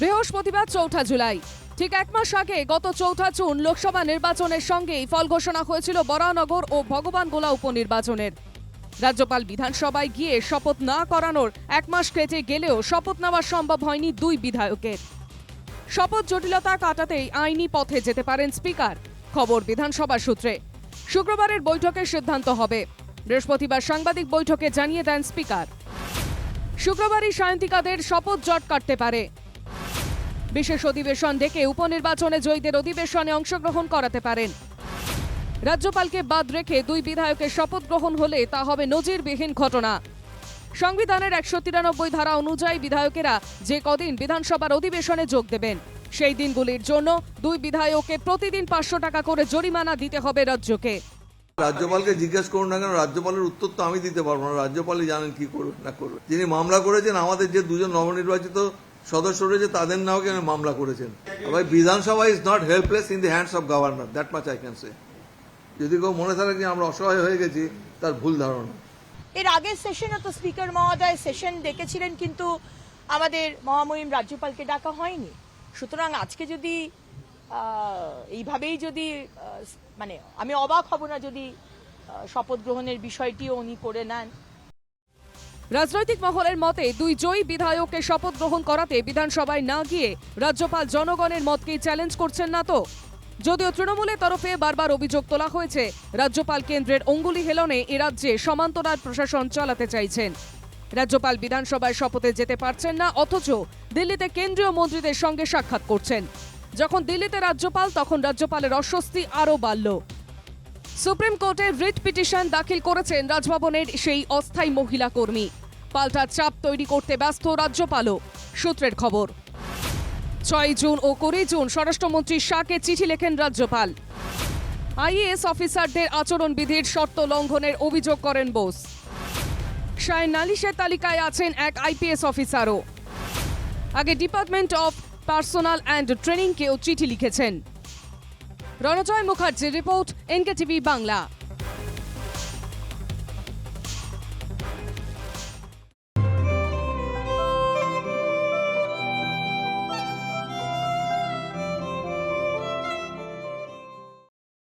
বৃহস্পতিবার চৌঠা জুলাই। ঠিক এক মাস আগে গত চৌঠা জুন লোকসভা নির্বাচনের সঙ্গেই ফল ঘোষণা হয়েছিল বরানগর ও ভগবানগোলা উপনির্বাচনের। রাজ্যপাল বিধানসভায় গিয়ে শপথ না করানোর এক মাস কেটে গেলেও শপথ নেওয়া সম্ভব হয়নি দুই বিধায়কের। শপথ জটিলতা কাটাতেই আইনি পথে যেতে পারেন স্পিকার, খবর বিধানসভা সূত্রে। শুক্রবারের বৈঠকের সিদ্ধান্ত হবে। বৃহস্পতিবার সাংবাদিক বৈঠকে জানিয়ে দেন স্পিকার। শুক্রবারই সায়ন্তিকাদের শপথ জট কাটতে পারে। বিশেষ অধিবেশন ডেকে উপনির্বাচনে জয়ীদের অধিবেশনে অংশগ্রহণ করাতে পারেন। রাজ্যপালকে বাদ রেখে দুই বিধায়কের শপথ গ্রহণ হলে তা হবে নজিরবিহীন ঘটনা। সংবিধানের একশো তিরানব্বই ধারা অনুযায়ী বিধায়কেরা যে কদিন বিধানসভার অধিবেশনে যোগ দেবেন, সেই দিনগুলির জন্য দুই বিধায়ককে প্রতিদিন পাঁচশো টাকা করে জরিমানা দিতে হবে রাজ্যকে। রাজ্যপালকে জিজ্ঞেস করুন না কেন, রাজ্যপালের উত্তর তো আমি দিতে পারব না। রাজ্যপালই জানেন কি করবে, না করবে। যিনি মামলা করেছেন, আমাদের যে দুজন নবনির্বাচিত সদস্য রয়েছে তাদের নাও কেন মামলা করেছেন? ভাই, Vidhan Sabha is not helpless in the hands of governor that much I can say যদি কেউ মনে থাকে যে আমরা অসহায় হয়ে গেছি, তার ভুল ধারণা। এর আগের সেশনে তো স্পিকার মহোদয় সেশন ডেকেছিলেন কিন্তু আমাদের মহামহিম রাজ্যপালকে ডাকা হয়নি। সুতরাং আজকে যদি এইভাবেই যদি মানে আমি অবাক হব না যদি শপথ গ্রহণের বিষয়টিও উনি করে নেন। রাজনৈতিক মহলের মতে, দুই জয়ী বিধায়ককে শপথ গ্রহণ করাতে বিধানসভায় না গিয়ে রাজ্যপাল জনগণের মতকেই চ্যালেঞ্জ করছেন না তো। যদিও তৃণমূলের তরফে বারবার অভিযোগ তোলা হয়েছে, রাজ্যপাল কেন্দ্রের অঙ্গুলি হেলনে এ রাজ্যে সমান্তরাল প্রশাসন চালাতে চাইছেন। রাজ্যপাল বিধানসভায় শপথে যেতে পারছেন না, অথচ দিল্লিতে কেন্দ্রীয় মন্ত্রীদের সঙ্গে সাক্ষাৎ করছেন। যখন দিল্লিতে রাজ্যপাল, তখন রাজ্যপালের অস্বস্তি আরও বাড়ল। সুপ্রিম কোর্টে রিট পিটিশন দাখিল করেছেন রাজভবনের সেই অস্থায়ী মহিলা কর্মী। পাল্টা চাপ তৈরি করতে ব্যস্ত রাজ্যপালও। সূত্রের খবর, ছয় জুন ও কুড়ি জুন স্বরাষ্ট্রমন্ত্রী শাহকে চিঠি লেখেন রাজ্যপাল। আইএএস অফিসারদের আচরণবিধির শর্ত লঙ্ঘনের অভিযোগ করেন বোস। শাহের নালিশের তালিকায় আছেন এক আইপিএস অফিসারও। আগে ডিপার্টমেন্ট অফ পার্সোনাল অ্যান্ড ট্রেনিংকেও চিঠি লিখেছেন। রণজয় মুখার্জির রিপোর্ট এনকে টিভি বাংলা।